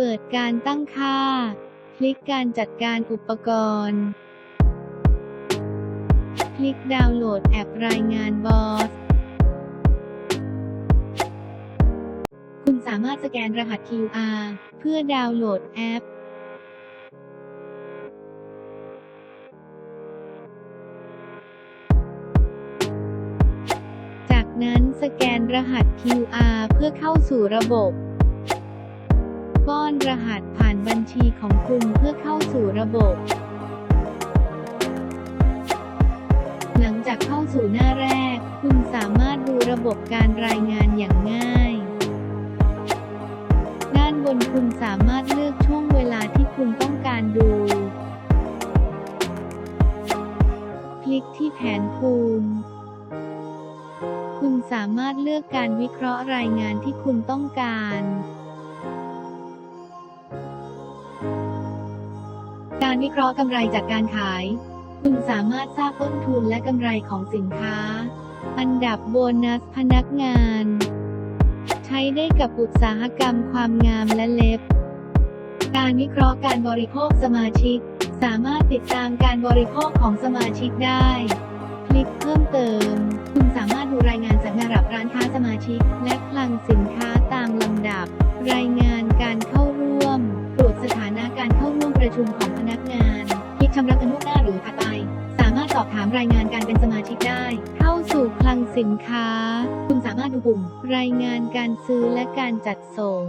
เปิดการตั้งค่า คลิกการจัดการอุปกรณ์ คลิกดาวน์โหลดแอปรายงานบอส คุณสามารถสแกนรหัส QR เพื่อดาวน์โหลดแอปจากนั้นสแกนรหัส QR เพื่อเข้าสู่ระบบ ป้อนรหัสผ่านบัญชีของคุณเพื่อเข้าสู่ระบบ หลังจากเข้าสู่หน้าแรก คุณสามารถดูระบบการรายงานอย่างง่าย ด้านบนคุณสามารถเลือกช่วงเวลาที่คุณต้องการดู คลิกที่แผนภูมิคุณสามารถเลือกการวิเคราะห์รายงานที่คุณต้องการ การวิเคราะห์กำไรจากการขาย คุณสามารถทราบต้นทุนและกำไรของสินค้า อันดับโบนัสพนักงาน ใช้ได้กับอุตสาหกรรมความงามและเล็บ การวิเคราะห์การบริโภคสมาชิก สามารถติดตามการบริโภคของสมาชิกได้ คลิกเพิ่มเติม คุณสามารถดูรายงานจากระดับร้านค้าสมาชิก และคลังสินค้าตามลำดับ รายงานการเข้าร่วม ตรวจสถานะการเข้าร่วมประชุมของ ชำระเงินล่วงหน้าหรือถัดไป สามารถสอบถามรายงานการเป็นสมาชิกได้ เข้าสู่คลังสินค้า คุณสามารถดูปุ่ม รายงานการซื้อและการจัดส่ง